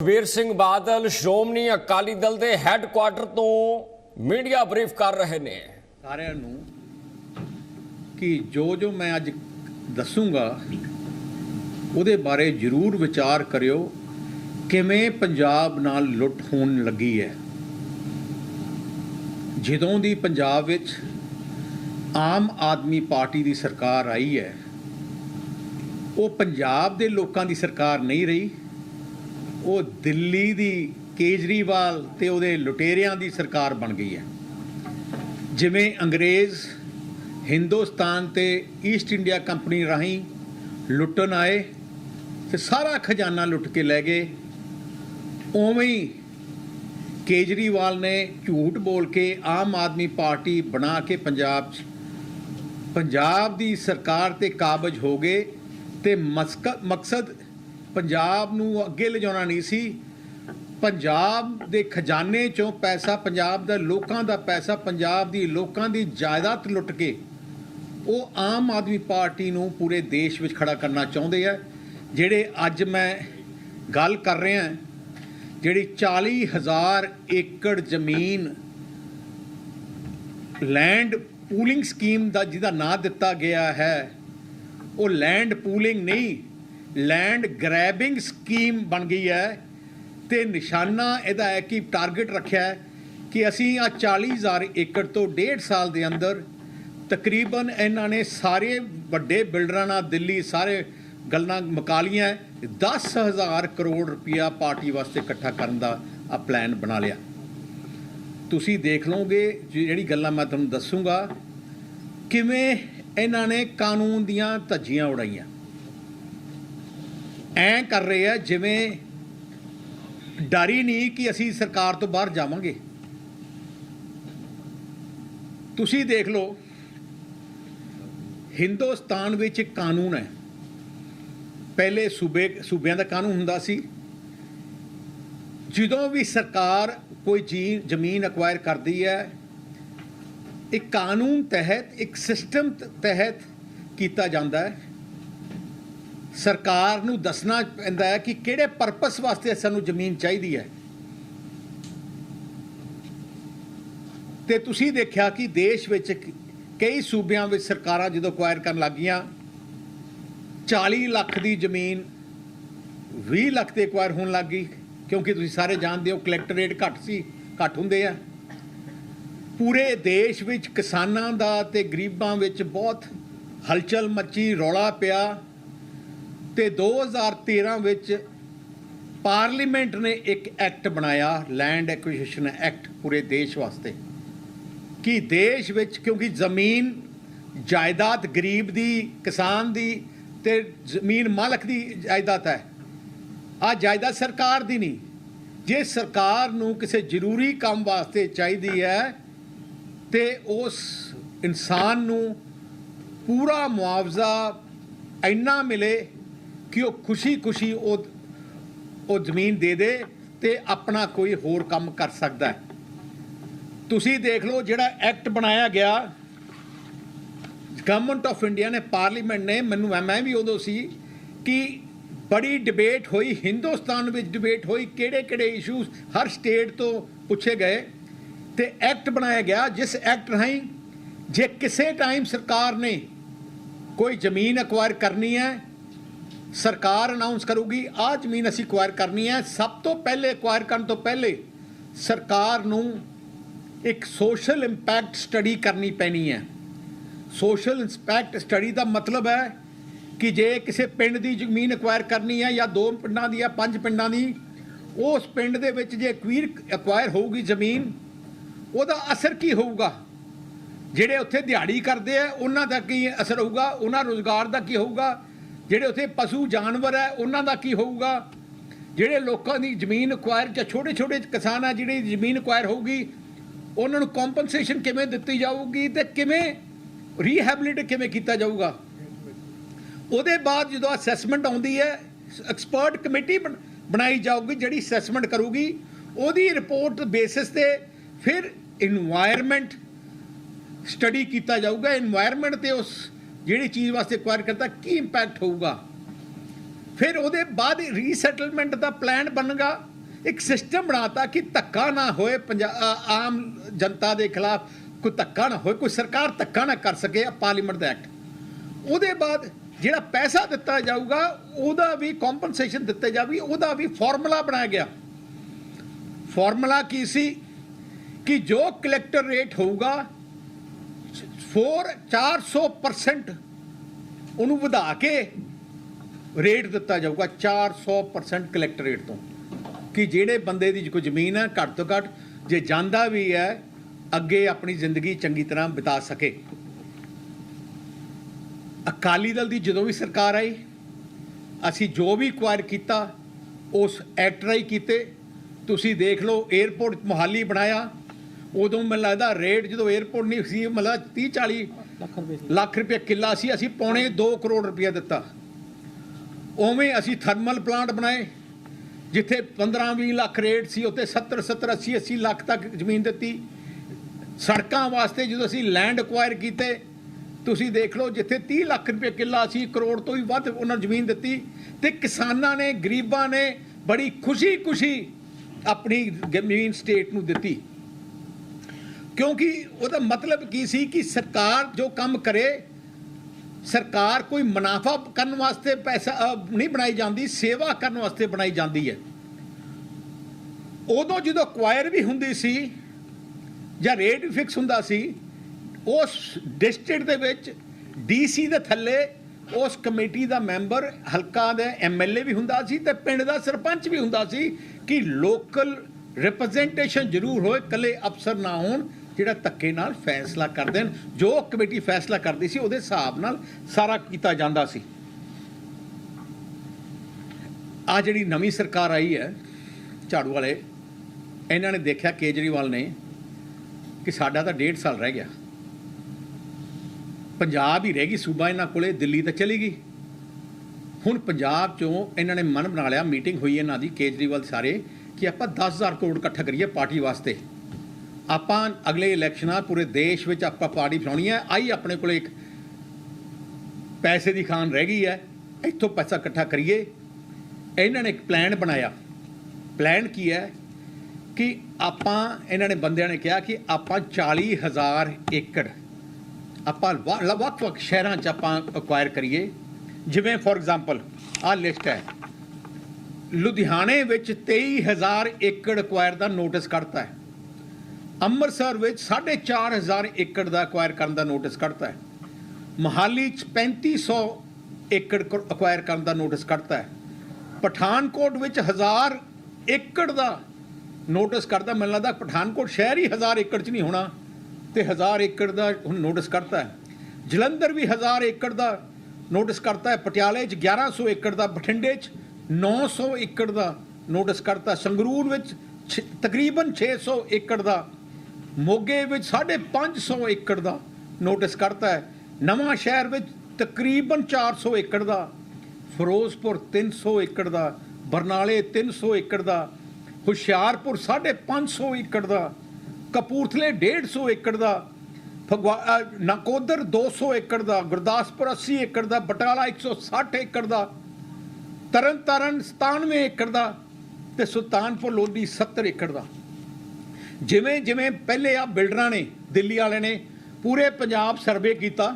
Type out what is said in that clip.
ਸੁਖਬੀਰ ਸਿੰਘ ਬਾਦਲ ਸ਼੍ਰੋਮਣੀ ਅਕਾਲੀ ਦਲ ਦੇ ਹੈੱਡਕੁਆਟਰ ਤੋਂ media brief ਕਰ ਰਹੇ ਨੇ। ਸਾਰਿਆਂ ਨੂੰ ਕਿ ਜੋ ਜੋ ਮੈਂ ਅੱਜ ਦੱਸੂਗਾ, ਉਹਦੇ ਬਾਰੇ ਜ਼ਰੂਰ ਵਿਚਾਰ ਕਰਿਓ, ਕਿਵੇਂ ਪੰਜਾਬ ਨਾਲ ਲੁੱਟ ਹੋਣ ਲੱਗੀ ਹੈ। ਜਦੋਂ ਦੀ ਪੰਜਾਬ ਵਿੱਚ ਆਮ ਆਦਮੀ ਪਾਰਟੀ ਦੀ ਸਰਕਾਰ ਆਈ ਹੈ, ਉਹ ਪੰਜਾਬ ਦੇ ਲੋਕਾਂ ਦੀ ਸਰਕਾਰ ਨਹੀਂ ਰਹੀ। ਉਹ ਦਿੱਲੀ ਦੀ ਕੇਜਰੀਵਾਲ ਤੇ ਉਹਦੇ ਲੁਟੇਰਿਆਂ ਦੀ ਸਰਕਾਰ ਬਣ ਗਈ ਹੈ। ਜਿਵੇਂ ਅੰਗਰੇਜ਼ ਹਿੰਦੁਸਤਾਨ ਤੇ ਈਸਟ ਇੰਡੀਆ ਕੰਪਨੀ ਰਾਹੀਂ ਲੁੱਟਣ ਆਏ ਤੇ ਸਾਰਾ ਖਜ਼ਾਨਾ ਲੁੱਟ ਕੇ ਲੈ ਗਏ। ਉਵੇਂ ਹੀ ਕੇਜਰੀਵਾਲ ਨੇ ਝੂਠ ਬੋਲ ਕੇ ਆਮ ਆਦਮੀ ਪਾਰਟੀ ਬਣਾ ਕੇ ਪੰਜਾਬ 'ਚ ਪੰਜਾਬ ਦੀ ਸਰਕਾਰ ਤੇ ਕਾਬਜ ਹੋ ਗਏ ਤੇ ਮਸਕ- ਮਕਸਦ ਪੰਜਾਬ ਨੂੰ ਅੱਗੇ ਲਿਜਾਉਣਾ ਨਹੀਂ ਸੀ। ਪੰਜਾਬ ਦੇ ਖਜ਼ਾਨੇ ਚੋਂ ਪੈਸਾ ਪੰਜਾਬ ਦੇ, ਲੋਕਾਂ ਦਾ ਪੈਸਾ ਪੰਜਾਬ ਦੀ, ਲੋਕਾਂ ਦੀ ਜਾਇਦਾਦ ਲੁੱਟ ਕੇ ਉਹ ਆਮ ਆਦਮੀ ਪਾਰਟੀ ਨੂੰ ਪੂਰੇ ਦੇਸ਼ ਵਿੱਚ ਖੜਾ ਕਰਨਾ ਚਾਹੁੰਦੇ ਆ, ਜਿਹੜੇ ਅੱਜ ਮੈਂ ਗੱਲ ਕਰ ਰਿਹਾ, ਜਿਹੜੀ 40000 ਏਕੜ ਜ਼ਮੀਨ ਲੈਂਡ ਪੂਲਿੰਗ ਸਕੀਮ ਦਾ ਜਿਹਦਾ ਨਾਂ ਦਿੱਤਾ ਗਿਆ ਹੈ, ਉਹ ਲੈਂਡ ਪੂਲਿੰਗ ਨਹੀਂ ਲੈਂਡ ਗ੍ਰੈਬਿੰਗ ਸਕੀਮ ਬਣ ਗਈ ਹੈ ਤੇ ਨਿਸ਼ਾਨਾ ਇਹਦਾ ਹੈ ਕਿ ਟਾਰਗੇਟ ਰੱਖਿਆ ਹੈ ਕਿ ਅਸੀਂ ਆ 40000 ਏਕੜ ਤੋਂ ਡੇਢ ਸਾਲ ਦੇ ਅੰਦਰ ਤਕਰੀਬਨ ਇਹਨਾਂ ਨੇ ਸਾਰੇ ਵੱਡੇ ਬਿਲਡਰਾਂ ਨਾਲ ਦਿੱਲੀ ਸਾਰੇ ਗੱਲਾਂ ਮੁਕਾ ਲਈਆਂ 10000 ਕਰੋੜ ਰੁਪਇਆ ਪਾਰਟੀ ਵਾਸਤੇ ਇਕੱਠਾ ਕਰਨ ਦਾ ਆ ਪਲਾਨ ਬਣਾ ਲਿਆ। ਤੁਸੀਂ ਦੇਖ ਲਓਗੇ ਜਿਹੜੀ ਗੱਲਾਂ ਮੈਂ ਤੁਹਾਨੂੰ ਦੱਸੂਗਾ, ਕਿਵੇਂ ਇਹਨਾਂ ਨੇ ਕਾਨੂੰਨ ਦੀਆਂ ਧੱਜੀਆਂ ਉਡਾਈਆਂ। ਐਂ ਕਰ ਰਹੇ ਆ ਜਿਵੇਂ ਡਰੀ ਨਹੀਂ ਕਿ ਅਸੀਂ ਸਰਕਾਰ ਤੋਂ ਬਾਹਰ ਜਾਵਾਂਗੇ। ਤੁਸੀਂ ਦੇਖ ਲਓ, ਹਿੰਦੁਸਤਾਨ ਵਿੱਚ ਇੱਕ ਕਾਨੂੰਨ ਹੈ। ਪਹਿਲੇ ਸੂਬੇ, ਸੂਬਿਆਂ ਦਾ ਕਾਨੂੰਨ ਹੁੰਦਾ ਸੀ, ਜਦੋਂ ਵੀ ਸਰਕਾਰ ਕੋਈ ਜੀ, ਜ਼ਮੀਨ ਅਕਵਾਇਰ ਕਰਦੀ ਹੈ, ਇੱਕ ਕਾਨੂੰਨ ਤਹਿਤ, ਇੱਕ ਸਿਸਟਮ ਤਹਿਤ ਕੀਤਾ ਜਾਂਦਾ ਹੈ। ਸਰਕਾਰ ਨੂੰ ਦੱਸਣਾ ਪੈਂਦਾ ਹੈ ਕਿ ਕਿਹੜੇ ਪਰਪਸ ਵਾਸਤੇ ਸਾਨੂੰ ਜ਼ਮੀਨ ਚਾਹੀਦੀ ਹੈ। ਤੇ ਤੁਸੀਂ ਦੇਖਿਆ ਕਿ ਦੇਸ਼ ਵਿੱਚ ਕਈ ਸੂਬਿਆਂ ਵਿੱਚ ਸਰਕਾਰਾਂ ਜਦੋਂ ਅਕਵਾਇਰ ਕਰਨ ਲੱਗੀਆਂ 40 ਲੱਖ ਦੀ ਜ਼ਮੀਨ 20 ਲੱਖ ਤੇ ਅਕਵਾਇਰ ਹੋਣ ਲੱਗ ਗਈ, ਕਿਉਂਕਿ ਤੁਸੀਂ ਸਾਰੇ ਜਾਣਦੇ ਹੋ ਕਲੈਕਟਰੇਟ ਘੱਟ ਸੀ, ਘੱਟ ਹੁੰਦੇ ਆ। ਪੂਰੇ ਦੇਸ਼ ਵਿੱਚ ਕਿਸਾਨਾਂ ਦਾ ਤੇ ਗਰੀਬਾਂ ਵਿੱਚ ਬਹੁਤ ਹਲਚਲ ਮੱਚੀ, ਰੌਲਾ ਪਿਆ। ਤੇ 2013 ਵਿੱਚ ਪਾਰਲੀਮੈਂਟ ਨੇ ਇੱਕ ਐਕਟ ਬਣਾਇਆ ਲੈਂਡ ਐਕੁਜੀਸ਼ਨ ਐਕਟ ਪੂਰੇ ਦੇਸ਼ ਵਾਸਤੇ। ਕਿ ਦੇਸ਼ ਵਿੱਚ, ਕਿਉਂਕਿ ਜ਼ਮੀਨ, ਜਾਇਦਾਦ ਗਰੀਬ ਦੀ, ਕਿਸਾਨ ਦੀ ਤੇ ਜ਼ਮੀਨ ਮਾਲਕ ਦੀ ਜਾਇਦਾਦ ਹੈ। ਆ ਜਾਇਦਾਦ ਸਰਕਾਰ ਦੀ ਨਹੀਂ। ਜੇ ਸਰਕਾਰ ਨੂੰ ਕਿਸੇ ਜ਼ਰੂਰੀ ਕੰਮ ਵਾਸਤੇ ਚਾਹੀਦੀ ਹੈ, ਤੇ ਉਸ ਇਨਸਾਨ ਨੂੰ ਪੂਰਾ ਮੁਆਵਜ਼ਾ ਇੰਨਾ ਮਿਲੇ ਕਿ ਉਹ ਖੁਸ਼ੀ-ਖੁਸ਼ੀ ਉਹ ਉਹ ਜ਼ਮੀਨ ਦੇ ਦੇ ਤੇ ਆਪਣਾ ਕੋਈ ਹੋਰ ਕੰਮ ਕਰ ਸਕਦਾ ਹੈ। ਤੁਸੀਂ ਦੇਖ ਲਓ ਜਿਹੜਾ ਐਕਟ ਬਣਾਇਆ ਗਿਆ। ਗਵਰਨਮੈਂਟ ਆਫ ਇੰਡੀਆ ਨੇ ਪਾਰਲੀਮੈਂਟ ਨੇ, ਮੈਨੂੰ ਮੈਂ ਵੀ ਉਦੋਂ ਸੀ ਕਿ ਬੜੀ ਡਿਬੇਟ ਹੋਈ, ਹਿੰਦੁਸਤਾਨ ਵਿੱਚ ਡਿਬੇਟ ਹੋਈ ਕਿਹੜੇ ਕਿਹੜੇ ਇਸ਼ੂਜ਼ ਹਰ ਸਟੇਟ ਤੋਂ ਪੁੱਛੇ ਗਏ ਤੇ ਐਕਟ ਬਣਾਇਆ ਗਿਆ, ਜਿਸ ਐਕਟ ਰਾਹੀਂ ਜੇ ਕਿਸੇ ਟਾਈਮ ਸਰਕਾਰ ਨੇ ਕੋਈ ਜ਼ਮੀਨ ਅਕਵਾਇਰ ਕਰਨੀ ਹੈ ਸਰਕਾਰ ਅਨਾਉਂਸ ਕਰੂਗੀ, ਆਹ ਜ਼ਮੀਨ ਅਸੀਂ ਅਕਵਾਇਰ ਕਰਨੀ ਹੈ। ਸਭ ਤੋਂ ਪਹਿਲੇ ਅਕਵਾਇਰ ਕਰਨ ਤੋਂ ਪਹਿਲੇ ਸਰਕਾਰ ਨੂੰ ਇੱਕ ਸੋਸ਼ਲ ਇੰਪੈਕਟ ਸਟੱਡੀ ਕਰਨੀ ਪੈਣੀ ਹੈ। ਸੋਸ਼ਲ ਇੰਪੈਕਟ ਸਟੱਡੀ ਦਾ ਮਤਲਬ ਹੈ ਕਿ ਜੇ ਕਿਸੇ ਪਿੰਡ ਦੀ ਜ਼ਮੀਨ ਅਕਵਾਇਰ ਕਰਨੀ ਹੈ ਜਾਂ ਦੋ ਪਿੰਡਾਂ ਦੀ ਜਾਂ ਪੰਜ ਪਿੰਡਾਂ ਦੀ, ਉਸ ਪਿੰਡ ਦੇ ਵਿੱਚ ਜੇ ਅਕਵੀਰ ਅਕਵਾਇਰ ਹੋਊਗੀ ਜ਼ਮੀਨ, ਉਹਦਾ ਅਸਰ ਕੀ ਹੋਊਗਾ? ਜਿਹੜੇ ਉੱਥੇ ਦਿਹਾੜੀ ਕਰਦੇ ਆ, ਉਹਨਾਂ ਦਾ ਕੀ ਅਸਰ ਹੋਊਗਾ? ਉਹਨਾਂ ਰੋਜ਼ਗਾਰ ਦਾ ਕੀ ਹੋਊਗਾ? ਜਿਹੜੇ ਉੱਥੇ ਪਸ਼ੂ, ਜਾਨਵਰ ਹੈ, ਉਹਨਾਂ ਦਾ ਕੀ ਹੋਊਗਾ? ਜਿਹੜੇ ਲੋਕਾਂ ਦੀ ਜ਼ਮੀਨ ਅਕਵਾਇਰ ਜਾਂ ਛੋਟੇ ਛੋਟੇ ਕਿਸਾਨ ਆ, ਜਿਹੜੇ ਜ਼ਮੀਨ ਅਕਵਾਇਰ ਹੋਊਗੀ, ਉਹਨਾਂ ਨੂੰ ਕੰਪਨਸੇਸ਼ਨ ਕਿਵੇਂ ਦਿੱਤੀ ਜਾਊਗੀ ਤੇ ਕਿਵੇਂ ਰੀਹੈਬਿਲਿਟ ਕਿਵੇਂ ਕੀਤਾ ਜਾਊਗਾ? ਉਹਦੇ ਬਾਅਦ ਜਦੋਂ ਅਸੈਸਮੈਂਟ ਆਉਂਦੀ ਹੈ ਐਕਸਪਰਟ ਕਮੇਟੀ ਬਣਾਈ ਜਾਊਗੀ, ਜਿਹੜੀ ਅਸੈਸਮੈਂਟ ਕਰੂਗੀ, ਉਹਦੀ ਰਿਪੋਰਟ ਬੇਸਿਸ ਤੇ ਫਿਰ এনवायरमेंट ਸਟੱਡੀ ਕੀਤਾ ਜਾਊਗਾ। এনवायरमेंट ਤੇ ਉਸ ਜਿਹੜੀ ਚੀਜ਼ ਵਾਸਤੇ ਐਕਵਾਇਰ ਕਰਦਾ, ਕੀ ਇੰਪੈਕਟ ਹੋਊਗਾ? ਫਿਰ ਉਹਦੇ ਬਾਅਦ ਰੀਸੈਟਲਮੈਂਟ ਦਾ ਪਲਾਨ ਬਣੇਗਾ। ਇੱਕ ਸਿਸਟਮ ਬਣਾਤਾ ਕਿ ਧੱਕਾ ਨਾ ਹੋਏ ਪੰਜਾ- ਆਮ ਜਨਤਾ ਦੇ ਖਿਲਾਫ। ਕੋਈ ਧੱਕਾ ਨਾ ਹੋਏ, ਕੋਈ ਸਰਕਾਰ ਧੱਕਾ ਨਾ ਕਰ ਸਕੇ ਪਾਰਲੀਮੈਂਟ ਦਾ ਐਕਟ ਉਹਦੇ ਬਾਅਦ ਜਿਹੜਾ ਪੈਸਾ ਦਿੱਤਾ ਜਾਊਗਾ, ਉਹਦਾ ਵੀ ਕੰਪਨਸੇਸ਼ਨ ਦਿੱਤੇ ਜਾਵੇ ਉਹਦਾ ਵੀ ਫਾਰਮੂਲਾ ਬਣਾਇਆ ਗਿਆ। ਫਾਰਮੂਲਾ ਕੀ ਸੀ? ਕਿ ਜੋ ਕਲੈਕਟਰ ਰੇਟ ਹੋਊਗਾ 4 400% ਉਹਨੂੰ ਵਧਾ ਕੇ ਰੇਟ ਦਿੱਤਾ ਜਾਊਗਾ 400% ਕਲੈਕਟਰ ਰੇਟ ਤੋਂ। ਕਿ ਜਿਹੜੇ ਬੰਦੇ ਦੀ ਕੋਈ ਜ਼ਮੀਨ ਹੈ, ਘੱਟ ਤੋਂ ਘੱਟ ਜੇ ਜਾਂਦਾ ਵੀ ਹੈ, ਅੱਗੇ ਆਪਣੀ ਜ਼ਿੰਦਗੀ ਚੰਗੀ ਤਰ੍ਹਾਂ ਬਿਤਾ ਸਕੇ। ਅਕਾਲੀ ਦਲ ਦੀ ਜਦੋਂ ਵੀ ਸਰਕਾਰ ਆਈ, ਅਸੀਂ ਜੋ ਵੀ ਕੁਆਇਰ ਕੀਤਾ, ਉਸ ਐਕਟ ਰਾਹੀਂ ਕੀਤੇ। ਤੁਸੀਂ ਦੇਖ ਲਓ 에어ਪੋਰਟ ਮੋਹਾਲੀ ਬਣਾਇਆ। ਉਦੋਂ ਮੈਨੂੰ ਲੱਗਦਾ ਰੇਟ ਜਦੋਂ 에어ਪੋਰਟ ਨਹੀਂ ਸੀ ਮਤਲਬ 30 40 ਲੱਖ ਰੁਪਏ ਸੀ। ਲੱਖ ਰੁਪਏ ਕਿੱਲਾ ਸੀ। ਅਸੀਂ ਪੌਣੇ 2 ਕਰੋੜ ਰੁਪਏ ਦਿੱਤਾ। ਉਵੇਂ ਅਸੀਂ ਥਰਮਲ ਪਲਾਂਟ ਬਣਾਏ ਜਿੱਥੇ 15 20 ਲੱਖ ਰੇਟ ਸੀ ਉੱਤੇ 70 70 80 80 ਲੱਖ ਤੱਕ ਜ਼ਮੀਨ ਦਿੱਤੀ। ਸੜਕਾਂ ਵਾਸਤੇ ਜਦੋਂ ਅਸੀਂ ਲੈਂਡ ਅਕਵਾਇਰ ਕੀਤੇ ਤੁਸੀਂ ਦੇਖ ਲਓ ਜਿੱਥੇ 30 ਲੱਖ ਰੁਪਏ ਕਿੱਲਾ ਸੀ ਕਰੋੜ ਤੋਂ ਵੀ ਵੱਧ ਉਹਨਾਂ ਨੂੰ ਜ਼ਮੀਨ ਦਿੱਤੀ ਤੇ ਕਿਸਾਨਾਂ ਨੇ ਗਰੀਬਾਂ ਨੇ ਬੜੀ ਖੁਸ਼ੀ-ਖੁਸ਼ੀ ਆਪਣੀ ਜ਼ਮੀਨ ਸਟੇਟ ਨੂੰ ਦਿੱਤੀ। ਕਿਉਂਕਿ ਉਹਦਾ ਮਤਲਬ ਕੀ ਸੀ ਕਿ ਸਰਕਾਰ ਜੋ ਕੰਮ ਕਰੇ, ਸਰਕਾਰ ਕੋਈ ਮੁਨਾਫਾ ਕਰਨ ਵਾਸਤੇ ਪੈਸਾ ਨਹੀਂ ਬਣਾਈ ਜਾਂਦੀ, ਸੇਵਾ ਕਰਨ ਵਾਸਤੇ ਬਣਾਈ ਜਾਂਦੀ ਹੈ। ਉਦੋਂ ਜਦੋਂ ਅਕਵਾਇਰ ਵੀ ਹੁੰਦੀ ਸੀ ਜਾਂ ਰੇਟ ਵੀ ਫਿਕਸ ਹੁੰਦਾ ਸੀ, ਉਸ ਡਿਸਟ੍ਰਿਕਟ ਦੇ ਵਿੱਚ ਡੀਸੀ ਦੇ ਥੱਲੇ ਉਸ ਕਮੇਟੀ ਦਾ ਮੈਂਬਰ, ਹਲਕਾ ਦਾ ਐਮਐਲਏ ਵੀ ਹੁੰਦਾ ਸੀ ਤੇ ਪਿੰਡ ਦਾ ਸਰਪੰਚ ਵੀ ਹੁੰਦਾ ਸੀ ਕਿ ਲੋਕਲ ਰਿਪਰੈਜ਼ੈਂਟੇਸ਼ਨ ਜ਼ਰੂਰ ਹੋਏ ਕੱਲੇ ਅਫਸਰ ਨਾ ਹੋਣ। ਜਿਹੜਾ ਧੱਕੇ ਨਾਲ ਫੈਸਲਾ ਕਰ ਦੇਣ ਜੋ ਕਮੇਟੀ ਫੈਸਲਾ ਕਰਦੀ ਸੀ, ਉਹਦੇ ਹਿਸਾਬ ਨਾਲ ਸਾਰਾ ਕੀਤਾ ਜਾਂਦਾ ਸੀ। ਆ ਜਿਹੜੀ ਨਵੀਂ ਸਰਕਾਰ ਆਈ ਹੈ, ਝਾੜੂ ਵਾਲੇ, ਇਹਨਾਂ ਨੇ ਦੇਖਿਆ ਕੇਜਰੀਵਾਲ ਨੇ ਕਿ ਸਾਡਾ ਤਾਂ ਡੇਢ ਸਾਲ ਰਹਿ ਗਿਆ। ਪੰਜਾਬ ਹੀ ਰਹਿ ਗਈ, ਸੂਬਾ ਇਹਨਾਂ ਕੋਲੇ, ਦਿੱਲੀ ਤਾਂ ਚਲੀ ਗਈ। ਹੁਣ ਪੰਜਾਬ ਚੋਂ ਇਹਨਾਂ ਨੇ ਮਨ ਬਣਾ ਲਿਆ, ਮੀਟਿੰਗ ਹੋਈ ਇਹਨਾਂ ਦੀ ਕੇਜਰੀਵਾਲ ਸਾਰੇ, ਕਿ ਆਪਾਂ 10000 ਕਰੋੜ ਇਕੱਠਾ ਕਰੀਏ ਪਾਰਟੀ ਵਾਸਤੇ। ਆਪਾਂ ਅਗਲੇ ਇਲੈਕਸ਼ਨਾਂ ਪੂਰੇ ਦੇਸ਼ ਵਿੱਚ ਆਪਾਂ ਪਾਰਟੀ ਬਣਾਉਣੀ ਹੈ ਆਈ ਆਪਣੇ ਕੋਲ ਇੱਕ ਪੈਸੇ ਦੀ ਖਾਨ ਰਹਿ ਗਈ ਹੈ। ਇੱਥੋਂ ਪੈਸਾ ਇਕੱਠਾ ਕਰੀਏ। ਇਹਨਾਂ ਨੇ ਇੱਕ ਪਲਾਨ ਬਣਾਇਆ। ਪਲਾਨ ਕੀ ਹੈ? ਕਿ ਆਪਾਂ, ਇਹਨਾਂ ਨੇ ਬੰਦਿਆਂ ਨੇ ਕਿਹਾ ਕਿ ਆਪਾਂ 40000 ਏਕੜ ਆਪਾਂ ਵੱਖ-ਵੱਖ ਸ਼ਹਿਰਾਂ 'ਚ ਆਪਾਂ ਅਕਵਾਇਰ ਕਰੀਏ। ਜਿਵੇਂ ਫੋਰ ਐਗਜ਼ਾਮਪਲ ਆਹ ਲਿਸਟ ਹੈ। ਲੁਧਿਆਣੇ ਵਿੱਚ 23000 ਏਕੜ ਅਕਵਾਇਰ ਦਾ ਨੋਟਿਸ ਕੱਢਤਾ ਹੈ। ਅੰਮ੍ਰਿਤਸਰ ਵਿੱਚ 4500 ਏਕੜ ਦਾ ਅਕਵਾਇਰ ਕਰਨ ਦਾ ਨੋਟਿਸ ਕੱਢਤਾ ਹੈ। ਮਹਾਲੀ 'ਚ 3500 ਏਕੜ ਅਕਵਾਇਰ ਕਰਨ ਦਾ ਨੋਟਿਸ ਕੱਢਤਾ ਹੈ। ਪਠਾਨਕੋਟ ਵਿੱਚ 1000 ਏਕੜ ਦਾ ਨੋਟਿਸ ਕਰਦਾ ਮੈਨੂੰ ਲੱਗਦਾ ਪਠਾਨਕੋਟ ਸ਼ਹਿਰ ਹੀ 1000 ਏਕੜ 'ਚ ਨਹੀਂ ਹੋਣਾ ਤੇ 1000 ਏਕੜ ਦਾ ਹੁਣ ਨੋਟਿਸ ਕਰਤਾ ਹੈ। ਜਲੰਧਰ ਵੀ 1000 ਏਕੜ ਦਾ ਨੋਟਿਸ ਕਰਤਾ ਹੈ। ਪਟਿਆਲੇ 'ਚ 1100 ਏਕੜ ਦਾ, ਬਠਿੰਡੇ 'ਚ 900 ਏਕੜ ਦਾ ਨੋਟਿਸ ਕਰਤਾ ਸੰਗਰੂਰ ਵਿੱਚ ਛ- ਤਕਰੀਬਨ 600 ਏਕੜ ਦਾ ਮੋਗੇ ਵਿੱਚ 550 ਏਕੜ ਦਾ ਨੋਟਿਸ ਕਰਤਾ ਹੈ। ਨਵਾਂ ਸ਼ਹਿਰ ਵਿੱਚ ਤਕਰੀਬਨ 400 ਏਕੜ ਦਾ ਫਿਰੋਜ਼ਪੁਰ 300 ਏਕੜ ਦਾ ਬਰਨਾਲੇ 300 ਏਕੜ ਦਾ ਹੁਸ਼ਿਆਰਪੁਰ 550 ਏਕੜ ਦਾ ਕਪੂਰਥਲੇ 150 ਏਕੜ ਦਾ ਫਗਵਾ ਅ, ਨਕੋਦਰ 200 ਏਕੜ ਦਾ ਗੁਰਦਾਸਪੁਰ 80 ਏਕੜ ਦਾ ਬਟਾਲਾ 160 ਏਕੜ ਦਾ ਤਰਨਤਾਰਨ 97 ਏਕੜ ਦਾ ਤੇ ਸੁਲਤਾਨਪੁਰ ਲੋਧੀ 70 ਏਕੜ ਦਾ। ਜਿਵੇਂ ਜਿਵੇਂ ਪਹਿਲੇ ਆ ਬਿਲਡਰਾਂ ਨੇ ਦਿੱਲੀ ਵਾਲਿਆਂ ਨੇ ਪੂਰੇ ਪੰਜਾਬ ਸਰਵੇ ਕੀਤਾ